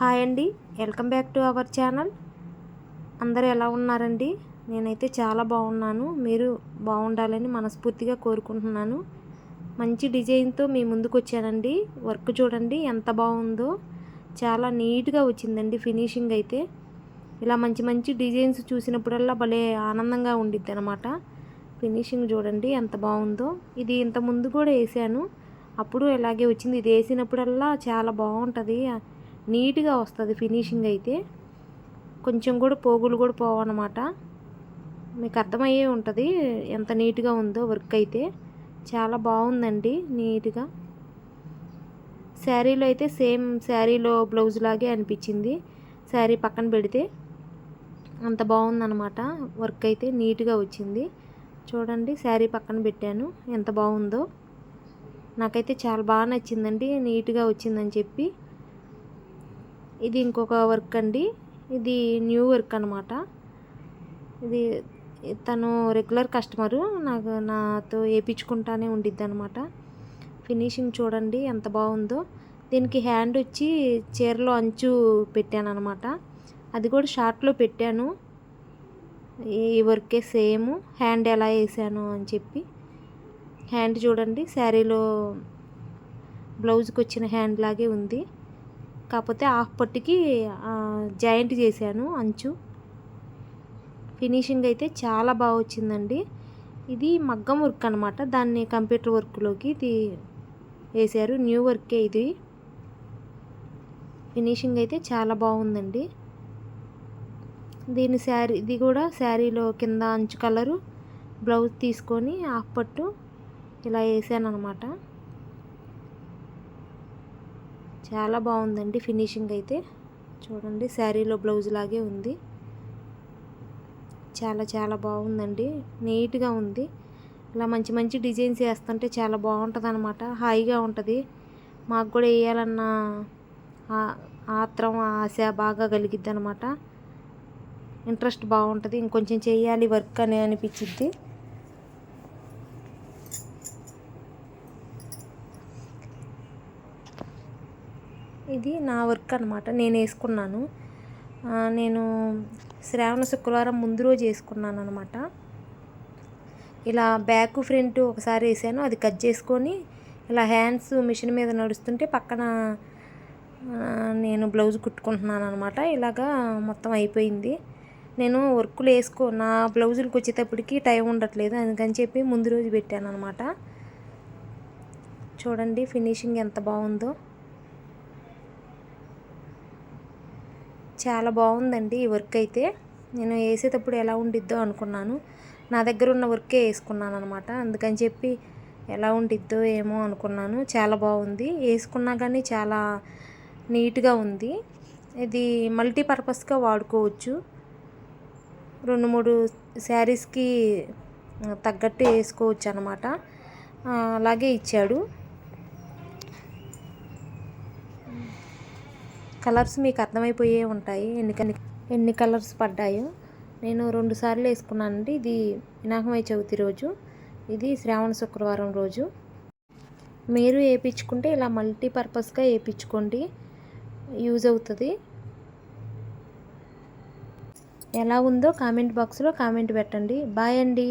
Hi అండి. Welcome back to our channel. అందరూ ఎలా ఉన్నారండి? నేనైతే చాలా బాగున్నాను. మీరు బాగుండాలని మనస్ఫూర్తిగా కోరుకుంటున్నాను. మంచి డిజైన్తో మీ ముందుకు వచ్చానండి. వర్క్ చూడండి ఎంత బాగుందో. చాలా నీట్గా వచ్చిందండి ఫినిషింగ్ అయితే. ఇలా మంచి మంచి డిజైన్స్ చూసినప్పుడల్లా భలే ఆనందంగా ఉండిద్ది అనమాట ఫినిషింగ్ చూడండి ఎంత బాగుందో. ఇది ఇంత ముందు కూడా వేసాను. అప్పుడు ఇలాగే వచ్చింది. ఇది వేసినప్పుడల్లా చాలా బాగుంటుంది. నీట్గా వస్తుంది ఫినిషింగ్ అయితే. కొంచెం కూడా పోగులు కూడా పోవన్నమాట. మీకు అర్థమయ్యే ఉంటుంది ఎంత నీట్గా ఉందో వర్క్ అయితే. చాలా బాగుందండి నీట్గా. శారీలో అయితే సేమ్ శారీలో బ్లౌజ్ లాగే అనిపించింది. శారీ పక్కన పెడితే అంత బాగుందన్నమాట. వర్క్ అయితే నీట్గా వచ్చింది. చూడండి శారీ పక్కన పెట్టాను ఎంత బాగుందో. నాకైతే చాలా బాగా నచ్చిందండి నీట్గా వచ్చిందని చెప్పి. ఇది ఇంకొక వర్క్ అండి. ఇది న్యూ వర్క్ అనమాట ఇది తను రెగ్యులర్ కస్టమరు. నాకు నాతో వేయించుకుంటానే ఉండిద్ది అనమాట ఫినిషింగ్ చూడండి ఎంత బాగుందో. దీనికి హ్యాండ్ వచ్చి చీరలో అంచు పెట్టాను అనమాట అది కూడా షార్ట్లో పెట్టాను. ఈ వర్కే సేమ్. హ్యాండ్ ఎలా వేసాను అని చెప్పి. హ్యాండ్ చూడండి. శారీలో బ్లౌజ్కి వచ్చిన హ్యాండ్ లాగే ఉంది. కాకపోతే హాఫ్ పొట్టికి జాయింట్ చేశాను అంచు. ఫినిషింగ్ అయితే చాలా బాగా వచ్చిందండి. ఇది మగ్గం వర్క్ అనమాట దాన్ని కంప్యూటర్ వర్క్లోకి ఇది వేశారు. న్యూ వర్కే ఇది. ఫినిషింగ్ అయితే చాలా బాగుందండి. దీని శారీ ఇది కూడా శారీలో కింద అంచు కలరు. బ్లౌజ్ తీసుకొని హాఫ్ పట్టు ఇలా వేసాను అనమాట చాలా బాగుందండి ఫినిషింగ్ అయితే. చూడండి శారీలో బ్లౌజ్ లాగే ఉంది. చాలా చాలా బాగుందండి. నీట్గా ఉంది. ఇలా మంచి మంచి డిజైన్స్ వేస్తుంటే చాలా బాగుంటుంది అనమాట హాయిగా ఉంటుంది. మాకు కూడా వేయాలన్న ఆత్రం ఆశ బాగా కలిగిద్ది అనమాట ఇంట్రెస్ట్ బాగుంటుంది. ఇంకొంచెం చేయాలి వర్క్ అని అనిపించిద్ది ఇది నా వర్క్ అనమాట నేను వేసుకున్నాను. నేను శ్రావణ శుక్రవారం ముందు రోజు వేసుకున్నాను అనమాట ఇలా బ్యాక్ ఫ్రంట్ ఒకసారి వేసాను. అది కట్ చేసుకొని ఇలా హ్యాండ్స్ మిషన్ మీద నడుస్తుంటే పక్కన నేను బ్లౌజ్ కుట్టుకుంటున్నాను అనమాట ఇలాగా మొత్తం అయిపోయింది. నేను వర్కులు వేసుకో నా బ్లౌజులకు వచ్చేటప్పటికి టైం ఉండట్లేదు. అందుకని చెప్పి ముందు రోజు పెట్టాను అనమాట చూడండి ఫినిషింగ్ ఎంత బాగుందో. చాలా బాగుందండి ఈ వర్క్ అయితే. నేను వేసేటప్పుడు ఎలా ఉండిద్దో అనుకున్నాను. నా దగ్గర ఉన్న వర్కే వేసుకున్నాను అనమాట అందుకని చెప్పి ఎలా ఉండిద్దో ఏమో అనుకున్నాను. చాలా బాగుంది. వేసుకున్నా కానీ చాలా నీట్గా ఉంది. ఇది మల్టీపర్పస్గా వాడుకోవచ్చు. రెండు మూడు శారీస్కి తగ్గట్టు వేసుకోవచ్చు అనమాట అలాగే ఇచ్చాడు. కలర్స్ మీకు అర్థమైపోయే ఉంటాయి. ఎన్ని ఎన్ని కలర్స్ పడ్డాయో. నేను రెండు సార్లు వేసుకున్నానండి. ఇది వినాయకమయ చవితి రోజు. ఇది శ్రావణ శుక్రవారం రోజు. మీరు వేయించుకుంటే ఇలా మల్టీపర్పస్గా వేయించుకోండి. యూజ్ అవుతుంది. ఎలా ఉందో కామెంట్ బాక్స్లో కామెంట్ పెట్టండి. బాయ్ అండి.